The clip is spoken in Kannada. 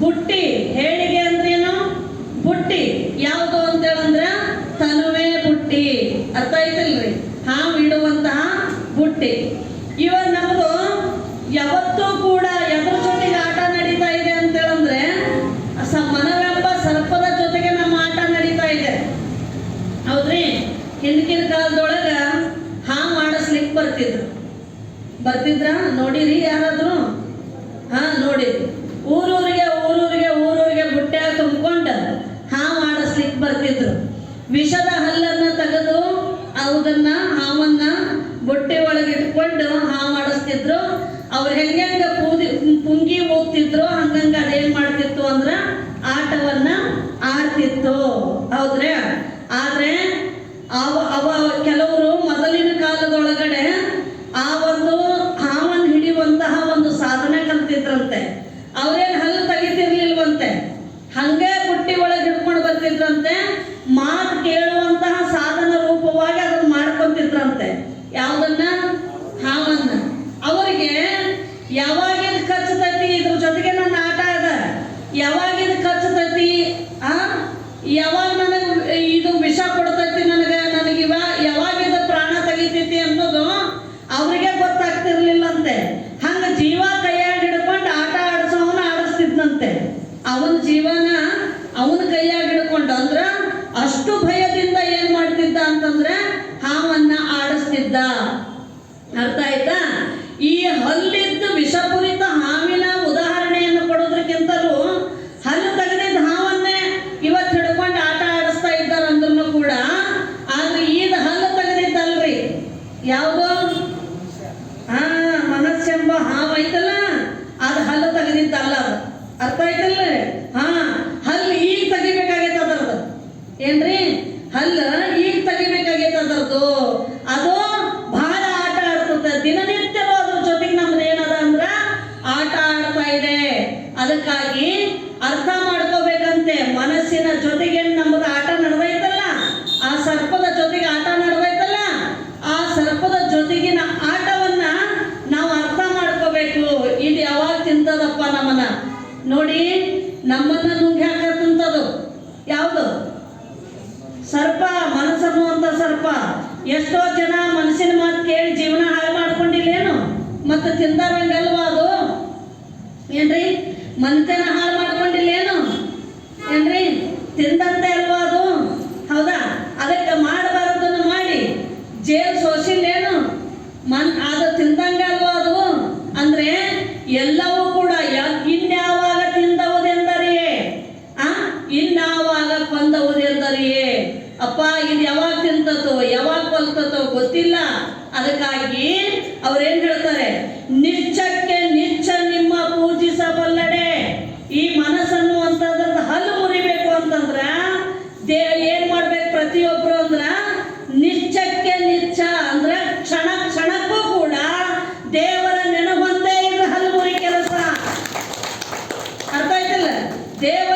ಬುಟ್ಟಿ ಹೇಳಿಗೆ ಅಂದ್ರೇನು ಬುಟ್ಟಿ. ಯಾವುದು ಅಂತ ಹೇಳಂದ್ರೆ ತನುವೆ ಬುಟ್ಟಿ. ಅರ್ಥ ಆಯ್ತಲ್ರಿ? ಹಾವು ಇಡುವಂತಹ ಬುಟ್ಟಿ. ಇವಾಗ ನಮ್ದು ಯಾವತ್ತೂ ಕೂಡ ಎದ್ರ ಜೊತೆಗೆ ಆಟ ನಡೀತಾ ಇದೆ ಅಂತ ಹೇಳಂದ್ರೆ ಮನವೆಂಬ ಸರ್ಪದ ಜೊತೆಗೆ ನಮ್ಮ ಆಟ ನಡೀತಾ ಇದೆ. ಹೌದ್ರಿ? ಹಿಂದಿನ ಕಾಲದೊಳಗ ಹಾವು ಆಡಿಸ್ಲಿಕ್ಕೆ ಬರ್ತಿದ್ರು. ಬರ್ತಿದ್ರ? ನೋಡಿರಿ ಯಾರಾದ್ರೂ? ಹಾ ನೋಡಿರಿ ಅದನ್ನ ಹಾವನ್ನ ಬೊಟ್ಟೆ ಒಳಗೆ ಇಟ್ಕೊಂಡು ಹಾವು ಮಾಡಿಸ್ತಿದ್ರು. ಅವ್ರು ಹೆಂಗ ಪೂದಿ ಪುಂಗಿ ಹೋಗ್ತಿದ್ರು, ಹಂಗಂಗ ಅದೇನ್ ಮಾಡ್ತಿತ್ತು ಅಂದ್ರ ಆಟವನ್ನ ಆಡ್ತಿತ್ತು. ಹೌದ್ರೆ? ಆದ್ರೆ ಅವ ಅವ ಕೆಲವರು ಮೊದಲಿನ ಕಾಲದೊಳಗಡೆ ಆ ಒಂದು ಹಾವನ್ನ ಹಿಡಿಯುವಂತಹ ಒಂದು ಸಾಧನೆ ಕಲ್ತಿದ್ರಂತೆ. ಅವ್ರೇನ್ ಹಲ್ಲು ತೆಗಿತಿರ್ಲಿಲ್ವಂತೆ. ಹಂಗೆ ಬುಟ್ಟಿ ಒಳಗೆ ಹಿಡ್ಕೊಂಡು ಬರ್ತಿದ್ರಂತೆ. ಮಾತು ಕೇಳುವಂತಹ ಸಾಧನ ರೂಪವಾಗಿ ಅದನ್ನ ಮಾಡ್ಕೊಂತಿದ್ರಂತೆ ಯಾವ್ದನ್ನ ಹಾವನ್ನ ಅವರಿಗೆ ಯಾವಾಗ ಇದು ಕಚ್ಚತೈತಿ ಇದ್ರ ಜೊತೆಗೆ ನನ್ನ ಆಟ ಅದ? ಯಾವಾಗ ಇದು ಕಚ್ಚತೈತಿ ಆ? ಯಾವಾಗ ನನಗೆ ಇದು ವಿಷ ಕೊಡ್ತೈತಿ ನನಗೆ? ನನಗೆ ಇವ ಪ್ರಾಣ ತೆಗಿತೈತಿ ಅನ್ನೋದು ಅವರಿಗೆ ಗೊತ್ತಾಗ್ತಿರ್ಲಿಲ್ಲಂತೆ. ಹಂಗ ಜೀವ ಕೈಯಾಗ ಹಿಡ್ಕೊಂಡು ಆಟ ಆಡಿಸೋವನ್ನ ಆಡಿಸ್ತಿದ್ನಂತೆ. ಅವನ ಜೀವನ ಅವನ ಕೈಯಾಗ ಹಿಡ್ಕೊಂಡು ಅಂದ್ರ ಅಷ್ಟು ಭಯದಿಂದ ಏನ್ ಮಾಡ್ತಿದ್ದ ಅಂತಂದ್ರೆ ಹಾವನ್ನ ಆಡಿಸ್ತಿದ್ದ. ಅರ್ಥ ಆಯ್ತಾ? ಈ ಹಲ್ಲಿದ್ದ ವಿಷಪೂರಿತ ಹಾವಿನ ಉದಾಹರಣೆಯನ್ನು ಕೊಡೋದಕ್ಕಿಂತಲೂ ಹಲ್ಲು ತೆಗೆದಿದ್ದ ಹಾವನ್ನೇ ಇವತ್ತು ಹಿಡ್ಕೊಂಡು ಆಟ ಆಡಿಸ್ತಾ ಇದ್ದಾರಂದ್ರೂ ಕೂಡ, ಆದ್ರೆ ಈದ ಹಲ್ಲು ತೆಗೆದಿದ್ದಲ್ರಿ. ಯಾವುದೋ ಹಾ ಮನಸ್ಸೆಂಬ ಹಾವು ಐತಲ್ಲ, ಅದು ಹಲ್ಲು ತೆಗೆದಿದ್ದಲ್ಲ ಅದು. ಅರ್ಥ ಆಯ್ತಲ್ಲ? ಹಾ, ಹಲ್ಲು ಈಗ ತೆಗಿಬೇಕಾಗೈತೆ ಅದರದ್ದು ಏನ್ರಿ? ಹಲ್ಲು ಈಗ ತೆಗಿಬೇಕಾಗೈತೆ ಅದರದ್ದು ಅದು ಬಹಳ ಆಟ ಆಡ್ತದೆ ದಿನನಿತ್ಯನೂ ಅದ್ರ ಜೊತೆಗೆ ನಮ್ದು ಏನದ ಅಂದ್ರ ಆಟ ಆಡ್ತಾ ಇದೆ ಅದಕ್ಕಾಗಿ ಅರ್ಥ ಮಾಡ್ಕೋಬೇಕಂತೆ. ಮನಸ್ಸಿನ ಜೊತೆಗೆ ನಮ್ಮದು ಆಟ ನಡೆದೈತಲ್ಲ, ಆ ಸರ್ಪದ ಜೊತೆಗೆ ಆಟ ನಡೆದೈತಲ್ಲ, ಆ ಸರ್ಪದ ಜೊತೆಗಿನ ಆಟವನ್ನ ನಾವು ಅರ್ಥ ಮಾಡ್ಕೋಬೇಕು. ಇದು ಯಾವಾಗ ತಿಂತದಪ್ಪ ನಮ್ಮನ್ನ? ನೋಡಿ, ನಮ್ಮನ್ನ ನುಂಗಿ ಹಾಕತ್ತಂತದು ಯಾವುದು? ಸರ್ಪ, ಮನಸ್ಸನ್ನುವಂತ ಸರ್ಪ. ಎಷ್ಟೋ ಜನ ಮನಸ್ಸಿನ ಮಾತು ಕೇಳಿ ಜೀವನ ಹಾಳು ಮಾಡ್ಕೊಂಡಿಲ್ಲೇನು? ಮತ್ತೆ ತಿಂದಾರಂಗಲ್ಲ ಮನ್ತನ ಹಾಳು ಮಾಡ್ಕೊಂಡಿಲ್ಲ ಏನು? ಏನ್ರಿ? ತಿಂದಂತ ಅಲ್ವಾ ಅದು? ಹೌದಾ? ಅದಕ್ಕೆ ಮಾಡಬಾರದನ್ನು ಮಾಡಿ. ಜೇಲ್ ಸೋಸಿಲ್ಲೇನು ಮನ್ ಅದು ತಿಂದಂಗೆ ಅಲ್ವಾ ಅದು? ಅಂದ್ರೆ ಎಲ್ಲವೂ ಕೂಡ ಇನ್ಯಾವಾಗ ತಿಂದವುದೆಂದರಿಯೇ? ಆ? ಇನ್ಯಾವಾಗ ಕೊಂದವುದೆಂದರಿಯೇ? ಅಪ್ಪ, ಇದು ಯಾವಾಗ ತಿಂತತೋ ಯಾವಾಗ ಕೊಲ್ತತೋ ಗೊತ್ತಿಲ್ಲ. ಅದಕ್ಕಾಗಿ dim